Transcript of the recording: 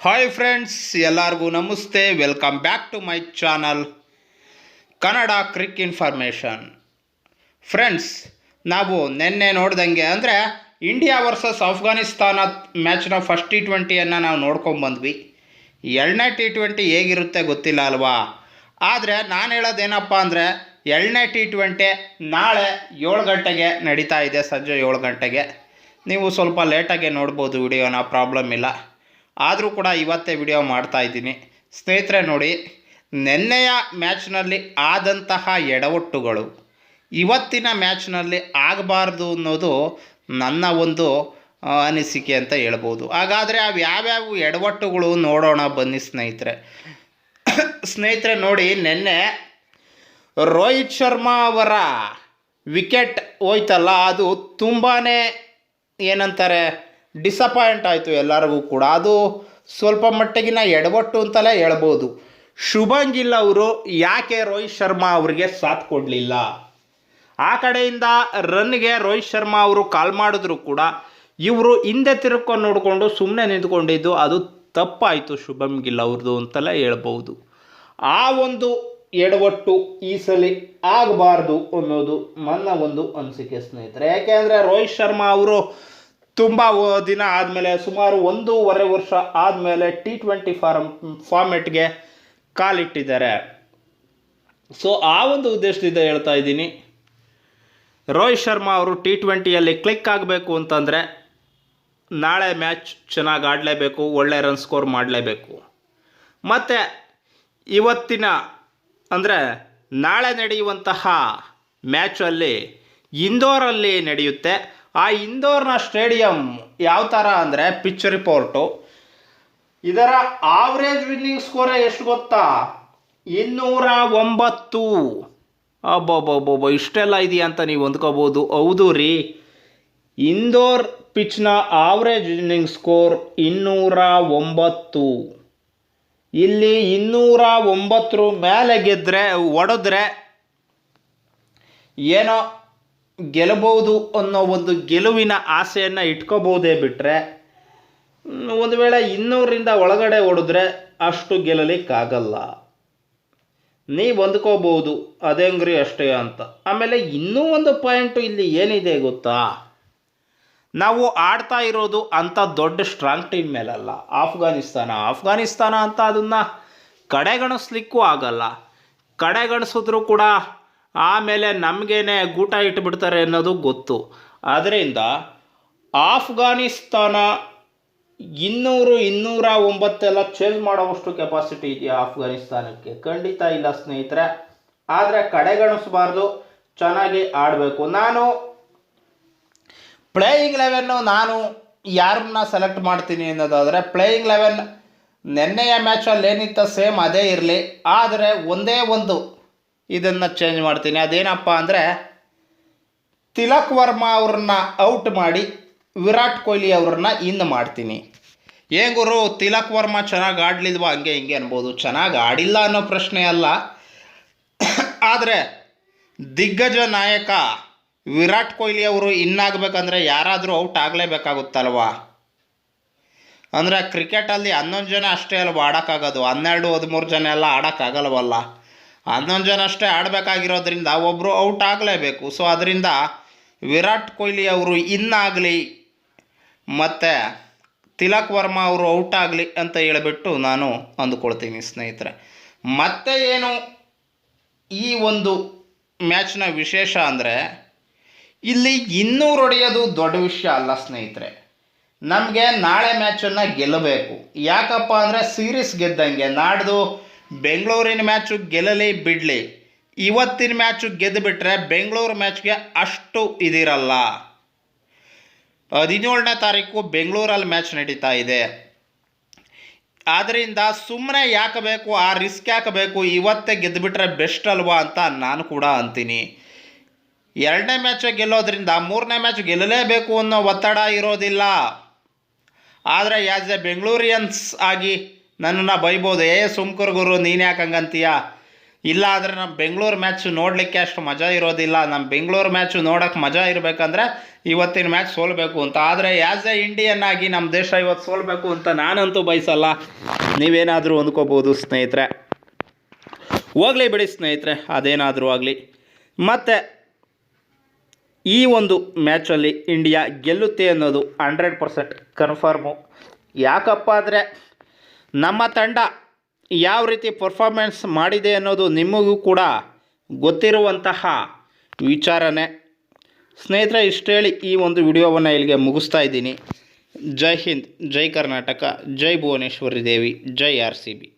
Hi friends ಎಲ್ಲರಿಗೂ ನಮಸ್ತೆ. Welcome back to my channel Kannada crick information friends ನಾವು ನಿನ್ನೆ ನೋಡ್ದಂಗೆ ಅಂದರೆ ಇಂಡಿಯಾ ವರ್ಸಸ್ ಅಫ್ಘಾನಿಸ್ತಾನ ಮ್ಯಾಚ್ನ ಫಸ್ಟ್ ಟಿ ಟ್ವೆಂಟಿಯನ್ನು ನಾವು ನೋಡ್ಕೊಂಬಂದ್ವಿ ಎರಡನೇ ಟಿ ಟ್ವೆಂಟಿ ಹೇಗಿರುತ್ತೆ ಗೊತ್ತಿಲ್ಲ ಅಲ್ವಾ? ಆದರೆ ನಾನು ಹೇಳೋದೇನಪ್ಪ ಅಂದರೆ ಎರಡನೇ ಟಿ ಟ್ವೆಂಟಿ ನಾಳೆ ಏಳು ಗಂಟೆಗೆ ನಡೀತಾ ಇದೆ, ಸಂಜೆ ಏಳು ಗಂಟೆಗೆ. ನೀವು ಸ್ವಲ್ಪ ಲೇಟಾಗೆ ನೋಡ್ಬೋದು, ವಿಡಿಯೋನ ಪ್ರಾಬ್ಲಮ್ ಇಲ್ಲ. ಆದರೂ ಕೂಡ ಇವತ್ತೇ ವಿಡಿಯೋ ಮಾಡ್ತಾ ಇದ್ದೀನಿ. ಸ್ನೇಹಿತರೆ ನೋಡಿ, ನಿನ್ನೆಯ ಮ್ಯಾಚ್ನಲ್ಲಿ ಆದಂತಹ ಎಡವಟ್ಟುಗಳು. ಇವತ್ತಿನ ಮ್ಯಾಚ್ನಲ್ಲಿ ಆಗಬಾರ್ದು ಅನ್ನೋದು ನನ್ನ ಒಂದು ಅನಿಸಿಕೆ ಅಂತ ಹೇಳ್ಬೋದು. ಹಾಗಾದರೆ ಅವು ಯಾವ್ಯಾವ ಎಡವಟ್ಟುಗಳು ನೋಡೋಣ ಬನ್ನಿ ಸ್ನೇಹಿತರೆ. ಸ್ನೇಹಿತರೆ ನೋಡಿ, ನಿನ್ನೆ ರೋಹಿತ್ ಶರ್ಮಾ ಅವರ ವಿಕೆಟ್ ಹೋಯ್ತಲ್ಲ, ಅದು ತುಂಬಾ ಏನಂತಾರೆ ಡಿಸಪಾಯಿಂಟ್ ಆಯಿತು ಎಲ್ಲರಿಗೂ ಕೂಡ. ಅದು ಸ್ವಲ್ಪ ಮಟ್ಟಿಗಿನ ಎಡವಟ್ಟು ಅಂತಲೇ ಹೇಳ್ಬೋದು. ಶುಭಂಗಿಲ್ಲ ಗಿಲ್ ಅವರು ಯಾಕೆ ರೋಹಿತ್ ಶರ್ಮಾ ಅವರಿಗೆ ಸಾಥ್ ಕೊಡಲಿಲ್ಲ? ಆ ಕಡೆಯಿಂದ ರನ್ಗೆ ರೋಹಿತ್ ಶರ್ಮಾ ಅವರು ಕಾಲ್ ಮಾಡಿದ್ರು ಕೂಡ ಇವರು ಹಿಂದೆ ತಿರುಕೊಂಡು ನೋಡಿಕೊಂಡು ಸುಮ್ಮನೆ ನಿಂತ್ಕೊಂಡಿದ್ದು ಅದು ತಪ್ಪಾಯಿತು ಶುಭಂ ಗಿಲ್ ಅವ್ರದ್ದು ಅಂತಲೇ ಹೇಳ್ಬೋದು. ಆ ಒಂದು ಎಡವಟ್ಟು ಈ ಸಲ ಆಗಬಾರ್ದು ಅನ್ನೋದು ನನ್ನ ಒಂದು ಅನಿಸಿಕೆ ಸ್ನೇಹಿತರೆ. ಯಾಕೆಂದರೆ ರೋಹಿತ್ ಶರ್ಮಾ ಅವರು ತುಂಬ ದಿನ ಆದಮೇಲೆ ಸುಮಾರು ಒಂದೂವರೆ ವರ್ಷ ಆದಮೇಲೆ ಟಿ ಟ್ವೆಂಟಿ ಫಾರಮ್ ಫಾರ್ಮೆಟ್ಗೆ ಕಾಲಿಟ್ಟಿದ್ದಾರೆ. ಸೊ ಆ ಒಂದು ಉದ್ದೇಶದಿಂದ ಹೇಳ್ತಾ ಇದ್ದೀನಿ. ರೋಹಿತ್ ಶರ್ಮಾ ಅವರು ಟಿ ಟ್ವೆಂಟಿಯಲ್ಲಿ ಕ್ಲಿಕ್ ಆಗಬೇಕು ಅಂತಂದರೆ ನಾಳೆ ಮ್ಯಾಚ್ ಚೆನ್ನಾಗಿ ಆಡಲೇಬೇಕು, ಒಳ್ಳೆ ರನ್ ಸ್ಕೋರ್ ಮಾಡಲೇಬೇಕು. ಮತ್ತು ಇವತ್ತಿನ, ಅಂದರೆ ನಾಳೆ ನಡೆಯುವಂತಹ ಮ್ಯಾಚಲ್ಲಿ ಇಂದೋರಲ್ಲಿ ನಡೆಯುತ್ತೆ. ಆ ಇಂದೋರ್ನ ಸ್ಟೇಡಿಯಂ ಯಾವ ಥರ ಅಂದರೆ ಪಿಚ್ ರಿಪೋರ್ಟು. ಇದರ ಆವ್ರೇಜ್ ವಿನ್ನಿಂಗ್ ಸ್ಕೋರೇ ಎಷ್ಟು ಗೊತ್ತಾ? ಇನ್ನೂರ ಒಂಬತ್ತು ಅಬ್ಬಬ್ಬಬ್ಬಬ್ಬ, ಇಷ್ಟೆಲ್ಲ ಇದೆಯಾ ಅಂತ ನೀವು ಹೊಂದ್ಕೋಬೋದು. ಹೌದು ರೀ. ಇಂದೋರ್ ಪಿಚ್ನ ಆವ್ರೇಜ್ ವಿನ್ನಿಂಗ್ ಸ್ಕೋರ್ ಇನ್ನೂರ ಒಂಬತ್ತು ಇಲ್ಲಿ ಇನ್ನೂರ ಒಂಬತ್ತರ ಮೇಲೆ ಗೆದ್ದರೆ ಒಡೆದ್ರೆ ಏನೋ ಗೆಲ್ಲಬಹುದು ಅನ್ನೋ ಒಂದು ಗೆಲುವಿನ ಆಸೆಯನ್ನು ಇಟ್ಕೋಬಹುದೇ ಬಿಟ್ಟರೆ ಒಂದು ವೇಳೆ ಇನ್ನೂರಿಂದ ಒಳಗಡೆ ಹೊಡೆದ್ರೆ ಅಷ್ಟು ಗೆಲ್ಲಲಿಕ್ಕಾಗಲ್ಲ. ನೀವು ಹೊಂದ್ಕೋಬೋದು ಅದೇಂಗ್ರಿ ಅಷ್ಟೇ ಅಂತ. ಆಮೇಲೆ ಇನ್ನೂ ಒಂದು ಪಾಯಿಂಟು ಇಲ್ಲಿ ಏನಿದೆ ಗೊತ್ತಾ? ನಾವು ಆಡ್ತಾ ಇರೋದು ಅಂಥ ದೊಡ್ಡ ಸ್ಟ್ರಾಂಗ್ ಟೀಮ್ ಮೇಲಲ್ಲ. ಆಫ್ಘಾನಿಸ್ತಾನ. ಆಫ್ಘಾನಿಸ್ತಾನ ಅಂತ ಅದನ್ನು ಕಡೆಗಣಿಸ್ಲಿಕ್ಕೂ ಆಗಲ್ಲ. ಕಡೆಗಣಿಸಿದ್ರೂ ಕೂಡ ಆಮೇಲೆ ನಮಗೇನೆ ಗೂಟ ಇಟ್ಬಿಡ್ತಾರೆ ಅನ್ನೋದು ಗೊತ್ತು. ಆದ್ದರಿಂದ ಆಫ್ಘಾನಿಸ್ತಾನ ಇನ್ನೂರು, ಇನ್ನೂರ ಒಂಬತ್ತೆಲ್ಲ ಚೇಂಜ್ ಮಾಡೋವಷ್ಟು ಕೆಪಾಸಿಟಿ ಇದೆಯಾ ಆಫ್ಘಾನಿಸ್ತಾನಕ್ಕೆ? ಖಂಡಿತ ಇಲ್ಲ ಸ್ನೇಹಿತರೆ. ಆದರೆ ಕಡೆಗಣಿಸಬಾರ್ದು, ಚೆನ್ನಾಗಿ ಆಡಬೇಕು. ನಾನು ಪ್ಲೇಯಿಂಗ್ ಲೆವೆನ್ನು ನಾನು ಯಾರನ್ನ ಸೆಲೆಕ್ಟ್ ಮಾಡ್ತೀನಿ ಅನ್ನೋದಾದರೆ ಪ್ಲೇಯಿಂಗ್ ಲೆವೆನ್ ನೆನ್ನೆಯ ಮ್ಯಾಚಲ್ಲಿ ಏನಿತ್ತ ಸೇಮ್ ಅದೇ ಇರಲಿ. ಆದರೆ ಒಂದೇ ಒಂದು ಇದನ್ನು ಚೇಂಜ್ ಮಾಡ್ತೀನಿ. ಅದೇನಪ್ಪ ಅಂದರೆ ತಿಲಕ್ ವರ್ಮಾ ಅವ್ರನ್ನ ಔಟ್ ಮಾಡಿ ವಿರಾಟ್ ಕೊಹ್ಲಿ ಅವ್ರನ್ನ ಇನ್ ಮಾಡ್ತೀನಿ. ಏನ್ ಗುರು, ತಿಲಕ್ ವರ್ಮಾ ಚೆನ್ನಾಗಿ ಆಡಲಿಲ್ವಾ? ಹಂಗೆ ಹಿಂಗೆ ಅನ್ಬೋದು. ಚೆನ್ನಾಗಿ ಆಡಿಲ್ಲ ಅನ್ನೋ ಪ್ರಶ್ನೆ ಅಲ್ಲ. ಆದರೆ ದಿಗ್ಗಜ ನಾಯಕ ವಿರಾಟ್ ಕೊಹ್ಲಿ ಅವರು ಇನ್ನಾಗಬೇಕಂದ್ರೆ ಯಾರಾದರೂ ಔಟ್ ಆಗಲೇಬೇಕಾಗುತ್ತಲ್ವಾ? ಅಂದರೆ ಕ್ರಿಕೆಟಲ್ಲಿ ಹನ್ನೊಂದು ಜನ ಅಷ್ಟೇ ಅಲ್ವ ಆಡೋಕ್ಕಾಗೋದು? ಹನ್ನೆರಡು, ಹದಿಮೂರು ಜನ ಎಲ್ಲ ಆಡೋಕ್ಕಾಗಲ್ವಲ್ಲ? ಹನ್ನೊಂದು ಜನ ಅಷ್ಟೇ ಆಡಬೇಕಾಗಿರೋದ್ರಿಂದ ಒಬ್ಬರು ಔಟ್ ಆಗಲೇಬೇಕು. ಸೊ ಅದರಿಂದ ವಿರಾಟ್ ಕೊಹ್ಲಿ ಅವರು ಇನ್ನಾಗಲಿ ಮತ್ತು ತಿಲಕ್ ವರ್ಮಾ ಅವರು ಔಟ್ ಆಗಲಿ ಅಂತ ಹೇಳಿಬಿಟ್ಟು ನಾನು ಅಂದುಕೊಳ್ತೀನಿ ಸ್ನೇಹಿತರೆ. ಮತ್ತೆ ಏನು ಈ ಒಂದು ಮ್ಯಾಚ್ನ ವಿಶೇಷ ಅಂದರೆ ಇಲ್ಲಿ ಇನ್ನೂರು ಹೊಡೆಯೋದು ದೊಡ್ಡ ವಿಷಯ ಅಲ್ಲ ಸ್ನೇಹಿತರೆ. ನಮಗೆ ನಾಳೆ ಮ್ಯಾಚನ್ನು ಗೆಲ್ಲಬೇಕು. ಯಾಕಪ್ಪ ಅಂದರೆ ಸೀರೀಸ್ ಗೆದ್ದಂಗೆ ನಾಡ್ದು ಬೆಂಗಳೂರಿನ ಮ್ಯಾಚು ಗೆಲ್ಲಲಿ ಬಿಡಲಿ. ಇವತ್ತಿನ ಮ್ಯಾಚು ಗೆದ್ದು ಬಿಟ್ಟರೆ ಬೆಂಗಳೂರು ಮ್ಯಾಚ್ಗೆ ಅಷ್ಟು ಇದಿರಲ್ಲ. ಹದಿನೇಳನೇ ತಾರೀಕು ಬೆಂಗಳೂರಲ್ಲಿ ಮ್ಯಾಚ್ ನಡೀತಾ ಇದೆ. ಆದ್ದರಿಂದ ಸುಮ್ಮನೆ ಯಾಕೆ ಬೇಕು, ಆ ರಿಸ್ಕ್ ಯಾಕೆ ಬೇಕು, ಇವತ್ತೇ ಗೆದ್ದುಬಿಟ್ರೆ ಬೆಸ್ಟ್ ಅಲ್ವಾ ಅಂತ ನಾನು ಕೂಡ ಅಂತೀನಿ. ಎರಡನೇ ಮ್ಯಾಚ್ ಗೆಲ್ಲೋದ್ರಿಂದ ಮೂರನೇ ಮ್ಯಾಚ್ ಗೆಲ್ಲಲೇಬೇಕು ಅನ್ನೋ ಒತ್ತಡ ಇರೋದಿಲ್ಲ. ಆದರೆ ಆ್ಯಸ್ ಎ ಬೆಂಗಳೂರಿಯನ್ಸ್ ಆಗಿ ನನ್ನನ್ನು ಬೈಬೋದು, ಏ ಸುಮ್ಕರ್ ಗುರು, ನೀನು ಯಾಕೆ ಹಂಗಂತೀಯ? ಇಲ್ಲ ಆದರೆ ನಮ್ಮ ಬೆಂಗಳೂರು ಮ್ಯಾಚ್ ನೋಡಲಿಕ್ಕೆ ಅಷ್ಟು ಮಜಾ ಇರೋದಿಲ್ಲ. ನಮ್ಮ ಬೆಂಗಳೂರು ಮ್ಯಾಚು ನೋಡೋಕ್ಕೆ ಮಜಾ ಇರಬೇಕಂದ್ರೆ ಇವತ್ತಿನ ಮ್ಯಾಚ್ ಸೋಲಬೇಕು ಅಂತ. ಆದರೆ ಆ್ಯಸ್ ಎ ಇಂಡಿಯನ್ ಆಗಿ ನಮ್ಮ ದೇಶ ಇವತ್ತು ಸೋಲಬೇಕು ಅಂತ ನಾನಂತೂ ಬಯಸಲ್ಲ. ನೀವೇನಾದರೂ ಅಂದ್ಕೋಬೋದು ಸ್ನೇಹಿತರೆ. ಹೋಗಲಿ ಬಿಡಿ ಸ್ನೇಹಿತರೆ, ಅದೇನಾದರೂ ಆಗಲಿ. ಮತ್ತು ಈ ಒಂದು ಮ್ಯಾಚಲ್ಲಿ ಇಂಡಿಯಾ ಗೆಲ್ಲುತ್ತೆ ಅನ್ನೋದು ಹಂಡ್ರೆಡ್ ಪರ್ಸೆಂಟ್ ಕನ್ಫರ್ಮು ಯಾಕಪ್ಪ ಅಂದರೆ ನಮ್ಮ ತಂಡ ಯಾವ ರೀತಿ ಪರ್ಫಾರ್ಮೆನ್ಸ್ ಮಾಡಿದೆ ಅನ್ನೋದು ನಿಮಗೂ ಕೂಡ ಗೊತ್ತಿರುವಂತಹ ವಿಚಾರನೇ. ಸ್ನೇಹಿತರೆ ಇಷ್ಟು ಹೇಳಿ ಈ ಒಂದು ವಿಡಿಯೋವನ್ನು ಇಲ್ಲಿಗೆ ಮುಗಿಸ್ತಾ ಇದ್ದೀನಿ. ಜೈ ಹಿಂದ್, ಜೈ ಕರ್ನಾಟಕ, ಜೈ ಭುವನೇಶ್ವರಿ ದೇವಿ, ಜೈ ಆರ್ ಸಿ ಬಿ.